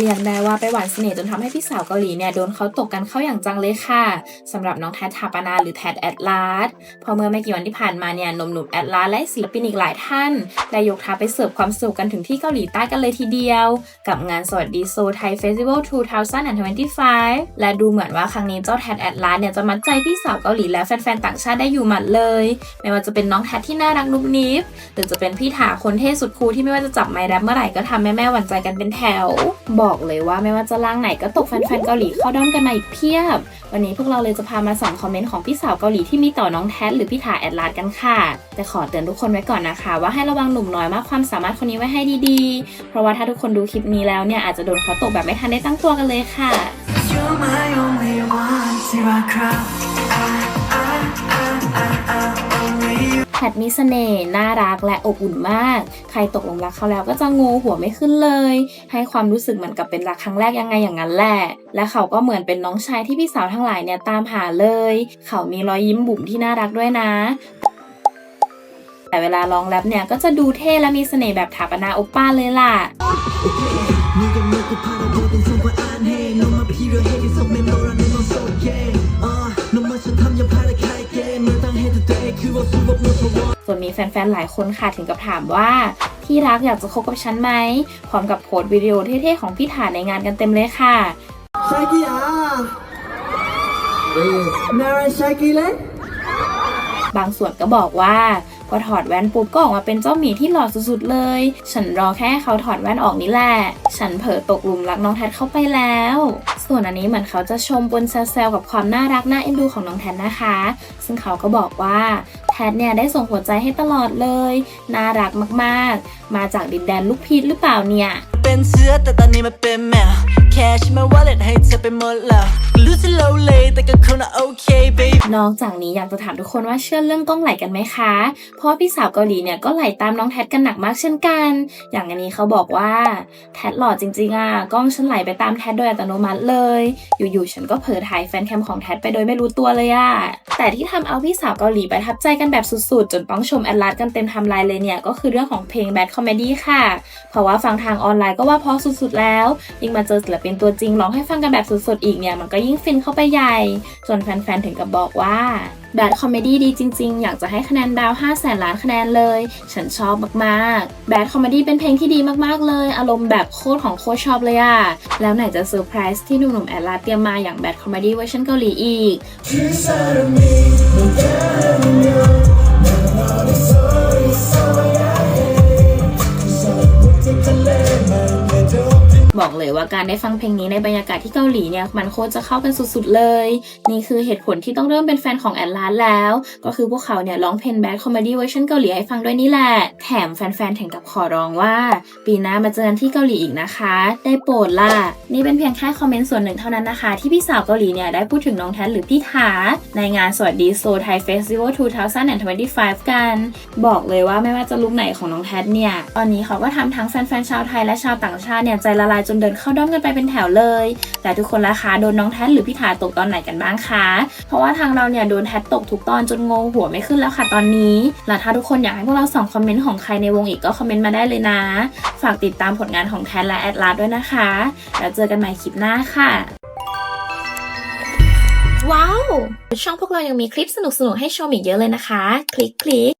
เรียกได้ว่าไปหวานเสน่ห์จนทำให้พี่สาวเกาหลีเนี่ยโดนเขาตกกันเข้าอย่างจังเลยค่ะสำหรับน้องแทททาปนาหรือแททแอดลาสพอเมื่อไม่กี่วันที่ผ่านมาเนี่ยหนุ่มๆแอดลาสและศิลปินอีกหลายท่าน ได้ยกทัพไปเสิร์ฟความสนุกกันถึงที่เกาหลีใต้กันเลยทีเดียว กับงานสวัสดีโซไทยเฟสติวัล2025 และดูเหมือนว่าครั้งนี้เจ้าแททแอดลาสเนี่ยจะมัดใจพี่สาวเกาหลีและแฟนๆต่างชาติได้อยู่หมัดเลย ไม่ว่าจะเป็นน้องแททที่น่ารักนุบนิบหรือจะเป็นพี่ถาคนเท่สุดคูลที่ไม่ว่าจะจับไมค์แรปเมื่อไหร่ก็ทำแม่ๆหวั่นใจกันเป็นแถวบอกอกเลยว่าไม่ว่าจะล่างไหนก็ตกแฟนๆเกาหลีเข้าด้อมกันมาอีกเพียบ วันนี้พวกเราเลยจะพามาส่องคอมเมนต์ของพี่สาวเกาหลีที่มีต่อน้องแทสหรือพี่ถาแอดลาดกันค่ะ แต่ขอเตือนทุกคนไว้ก่อนนะคะ ว่าให้ระวังหนุ่มน้อยมากความสามารถคนนี้ไว้ให้ดีๆ เพราะว่าถ้าทุกคนดูคลิปนี้แล้วเนี่ยอาจจะโดนเขาตกแบบไม่ทันได้ตั้งตัวกันเลยค่ะ You're my only one แพทมีสเสน่ห์น่ารักและอบอุ่นมาก ใครตกหลงรักเขาแล้วก็จะงูหัวไม่ขึ้นเลย ให้ความรู้สึกเหมือนกับเป็นรักครั้งแรกยังไงอย่างนั้นแหละ และเขาก็เหมือนเป็นน้องชายที่พี่สาวทั้งหลายเนี่ยตามหาเลย เขามีรอยยิ้มบุ๋มที่น่ารักด้วยนะแต่เวลาร้องแรปเนี่ยก็จะดูเท่และมีเสน่ห์แบบถาปนาโอป้าเลยล่ะนเป็ยล่สีแฟนๆ หลายคนค่ะถึงกับถามว่าที่รักอยากจะคบกับฉันไหมพร้อมกับโพสต์วิดีโอเท่ๆ ของพี่ถานในงานกันเต็มเลยค่ะ Shakira Mary Shakira บางส่วนก็บอกว่า พอถอดแว่นปุ๊บก็ออกมาเป็นเจ้าหมีที่หล่อสุดๆเลย ฉันรอแค่เขาถอดแว่นออกนี่แหละ ฉันเผลอตกหลุมรักน้องแททเข้าไปแล้ว ส่วนอันนี้เหมือนเขาจะชมบนแซวๆกับความน่ารักน่าเอ็นดูของน้องแททนะคะ ซึ่งเขาก็บอกว่าแททเนี่ยได้ส่งหัวใจให้ตลอดเลย น่ารักมากๆ มาจากดินแดนลูกพีชหรือเปล่าเนี่ย เป็นเสือแต่ตอนนี้มาเป็นแมว แค่ฉันมาวอลเล็ตให้เธอไปหมดแล้วรู้สึก low เลยแต่ก็คงน่ะโอเค baby นอกจากนี้อยากจะถามทุกคนว่าเชื่อเรื่องกล้องไหลกันไหมคะ เพราะพี่สาวเกาหลีเนี่ยก็ไหลตามน้องแททกันหนักมากเช่นกัน อย่างอันนี้เขาบอกว่าแททหล่อจริงๆอะกล้องฉันไหลไปตามแททโดยอัตโนมัติเลย อยู่ๆฉันก็เผลอถ่ายแฟนแคมของแททไปโดยไม่รู้ตัวเลยอะแต่ที่ทำเอาพี่สาวเกาหลีประทับใจกันแบบสุดๆ จนต้องชมแอดลาสกันเต็มไทำลายเลยเนี่ยก็คือเรื่องของเพลง Bad Comedy ค่ะ เพราะว่าฟังทางออนไลน์ก็ว่าเพราะสุดๆแล้ว ยิ่งมาเจอศิลปินตัวจริงร้องให้ฟังกันแบบสุดๆอีกเนี่ยมันก็ยิ่งฟินเข้าไปใหญ่จนแฟนๆถึงกับบอกว่าแบดคอมเมดี้ดีจริงๆ อยากจะให้คะแนนดาว5แสนล้านคะแนนเลย ฉันชอบมากๆแบดคอมเมดี้เป็นเพลงที่ดีมากๆเลย อารมณ์แบบโคตรของโคตรชอบเลยอะแล้วไหนจะเซอร์ไพรส์ที่หนุ่มๆแอดลาสเตรียมมาอย่างแบดคอมเมดี้เวอร์ชันเกาหลีอีก บอกเลยว่าการได้ฟังเพลงนี้ในบรรยากาศที่เกาหลีเนี่ยมันโคตรจะเข้ากันสุดๆเลย นี่คือเหตุผลที่ต้องเริ่มเป็นแฟนของแอดลาสแล้ว ก็คือพวกเขาเนี่ยร้องเพลงแบดคอมเมดี้เวอร์ชันเกาหลีให้ฟังด้วยนี่แหละ แถมแฟนๆถึงกับขอร้องว่า ปีหน้ามาเจอกันที่เกาหลีอีกนะคะ ได้โปรดล่ะ นี่เป็นเพียงแค่คอมเมนต์ส่วนหนึ่งเท่านั้นนะคะ ที่พี่สาวเกาหลีเนี่ยได้พูดถึงน้องแทนหรือพี่ถาในงานสวัสดีโซไทยเฟสติวัล2025 กัน บอกเลยว่าไม่ว่าจะลุคไหนของน้องแทนเนี่ยตอนนี้เขาก็ทำทั้งแฟนๆชาวไทยและชาวต่างชาติเนี่ยใจละลายจนเดินเข้าด้อมกันไปเป็นแถวเลย แต่ทุกคนละคะโดนน้องแทนหรือพี่ถาตกตอนไหนกันบ้างคะ เพราะว่าทางเราเนี่ยโดนแทนตกทุกตอนจนงงหัวไม่ขึ้นแล้วค่ะตอนนี้และถ้าทุกคนอยากให้พวกเราส่องคอมเมนต์ของใครในวงอีกก็คอมเมนต์มาได้เลยนะ ฝากติดตามผลงานของแทนและแอดลาสด้วยนะคะ แล้วเจอกันใหม่คลิปหน้าค่ะว้าว ช่องพวกเรายังมีคลิปสนุกๆให้ชมอีกเยอะเลยนะคะ คลิกคลิก